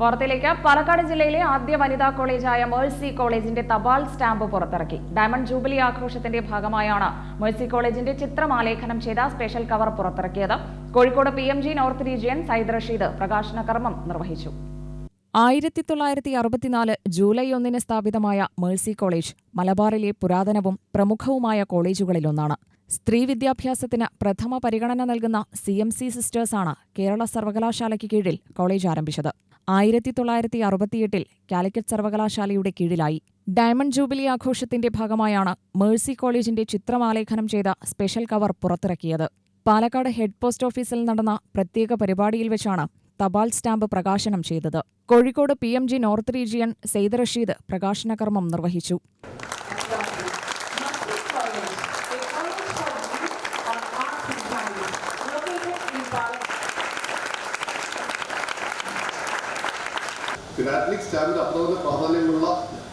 വാർത്തയിലേക്ക്. പാലക്കാട് ജില്ലയിലെ ആദ്യ വനിതാ കോളേജായ മേഴ്സി കോളേജിന്റെ തപാൽ സ്റ്റാമ്പ് പുറത്തിറക്കി. ഡയമണ്ട് ജൂബിലി ആഘോഷത്തിന്റെ ഭാഗമായാണ് മേഴ്സി കോളേജിന്റെ ചിത്രമാലേഖനം ചെയ്ത സ്പെഷ്യൽ കവർ പുറത്തിറക്കിയത്. Kozhikode P M G north region Syed Rasheed പ്രകാശന കർമ്മം നിർവഹിച്ചു. ആയിരത്തി തൊള്ളായിരത്തി അറുപത്തിനാല് ജൂലൈ ഒന്നിന് സ്ഥാപിതമായ മേഴ്സി കോളേജ് മലബാറിലെ പുരാതനവും പ്രമുഖവുമായ കോളേജുകളിലൊന്നാണ്. സ്ത്രീ വിദ്യാഭ്യാസത്തിന് പ്രഥമ പരിഗണന നൽകുന്ന സി എം സി സിസ്റ്റേഴ്സാണ് കേരള സർവകലാശാലയ്ക്ക് കീഴിൽ കോളേജ് ആരംഭിച്ചത്. ആയിരത്തി തൊള്ളായിരത്തി അറുപത്തിയെട്ടിൽ കാലിക്കറ്റ് സർവകലാശാലയുടെ കീഴിലായി. ഡയമണ്ട് ജൂബിലി ആഘോഷത്തിന്റെ ഭാഗമായാണ് മേഴ്സി കോളേജിന്റെ ചിത്രമാലേഖനം ചെയ്ത സ്പെഷ്യൽ കവർ പുറത്തിറക്കിയത്. പാലക്കാട് ഹെഡ് പോസ്റ്റ് ഓഫീസിൽ നടന്ന പ്രത്യേക പരിപാടിയിൽ വെച്ചാണ് തപാൽ സ്റ്റാമ്പ് പ്രകാശനം ചെയ്തത്. Kozhikode P M G north region Syed Rasheed പ്രകാശന കർമ്മം നിർവഹിച്ചു. ഫിലാറ്റലിക് സ്റ്റാമ്പിന് അത്രതന്നെ പ്രാധാന്യമുള്ള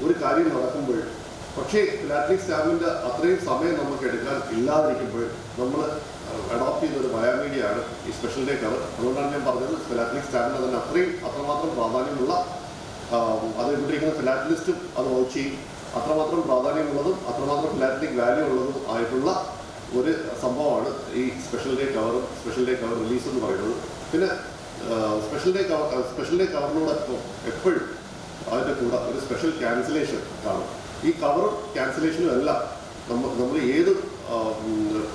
ഒരു കാര്യം നടക്കുമ്പോൾ പക്ഷേ ഫിലാറ്റലിക് സ്റ്റാമ്പിന്റെ അത്രയും സമയം നമുക്ക് എടുക്കാൻ ഇല്ലാതിരിക്കുമ്പോൾ നമ്മൾ അഡോപ്റ്റ് ചെയ്ത ഒരു ബയോമീഡിയാണ് ഈ സ്പെഷ്യൽ ഡേ കവർ അതുകൊണ്ടാണ് ഞാൻ പറഞ്ഞത് ഫിലാറ്റലിക് സ്റ്റാമ്പിന് തന്നെ അത്രയും അത്രമാത്രം പ്രാധാന്യമുള്ള അത് ഇവിടെയിരിക്കുന്ന ഫിലാറ്റലിസ്റ്റും അത് വോച്ച് ചെയ്യും. അത്രമാത്രം പ്രാധാന്യമുള്ളതും അത്രമാത്രം ഫിലാറ്റലിക് വാല്യൂ ഉള്ളതും ആയിട്ടുള്ള ഒരു സംഭവമാണ് ഈ സ്പെഷ്യൽ ഡേ കവറും സ്പെഷ്യൽ ഡേ കവർ റിലീസ് എന്ന് പറയുന്നത്. പിന്നെ special day cover special day കവറിനോടൊപ്പം എപ്പോഴും അതിന്റെ കൂടെ ഒരു സ്പെഷ്യൽ ക്യാൻസലേഷൻ കാണും. ഈ കവറും ക്യാൻസലേഷനും എല്ലാം നമ്മൾ നമ്മൾ ഏത്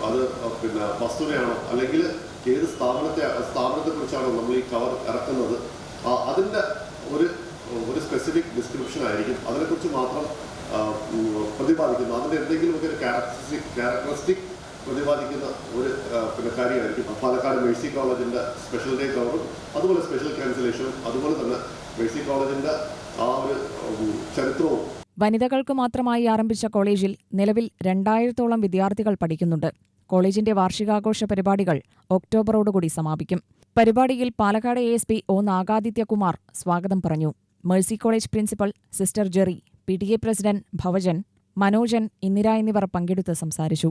അത് പിന്നെ വസ്തുതയാണോ അല്ലെങ്കിൽ ഏത് സ്ഥാപനത്തെ സ്ഥാപനത്തെ കുറിച്ചാണോ നമ്മൾ ഈ കവർ ഇറക്കുന്നത് അതിന്റെ ഒരു ഒരു സ്പെസിഫിക് ഡിസ്ക്രിപ്ഷൻ ആയിരിക്കും. അതിനെക്കുറിച്ച് മാത്രം പ്രതിപാദിക്കുന്നു. അതിന്റെ എന്തെങ്കിലുമൊക്കെ ഒരു ക്യാരക്ടറിസ്റ്റിക് ക്യാരക്ടറിസ്റ്റിക് പ്രതിപാദിക്കുന്ന ഒരു പിന്നെ കാര്യമായിരിക്കും പാലക്കാട് മേഴ്സി കോളേജിന്റെ സ്പെഷ്യൽ ഡേ കവറും അതുപോലെ സ്പെഷ്യൽ ക്യാൻസലേഷനും അതുപോലെ തന്നെ മേഴ്സി കോളേജിന്റെ ആ ഒരു ചരിത്രവും. വനിതകൾക്ക് മാത്രമായി ആരംഭിച്ച കോളേജിൽ നിലവിൽ രണ്ടായിരത്തോളം വിദ്യാർത്ഥികൾ പഠിക്കുന്നുണ്ട്. കോളേജിന്റെ വാർഷികാഘോഷ പരിപാടികൾ ഒക്ടോബറോടുകൂടി സമാപിക്കും. പരിപാടിയിൽ Palakkad A S P O Nagadityakumar സ്വാഗതം പറഞ്ഞു. Mercy college principal sister Jerry P T A president Bhavajan Manojan Indira എന്നിവർ പങ്കെടുത്ത് സംസാരിച്ചു.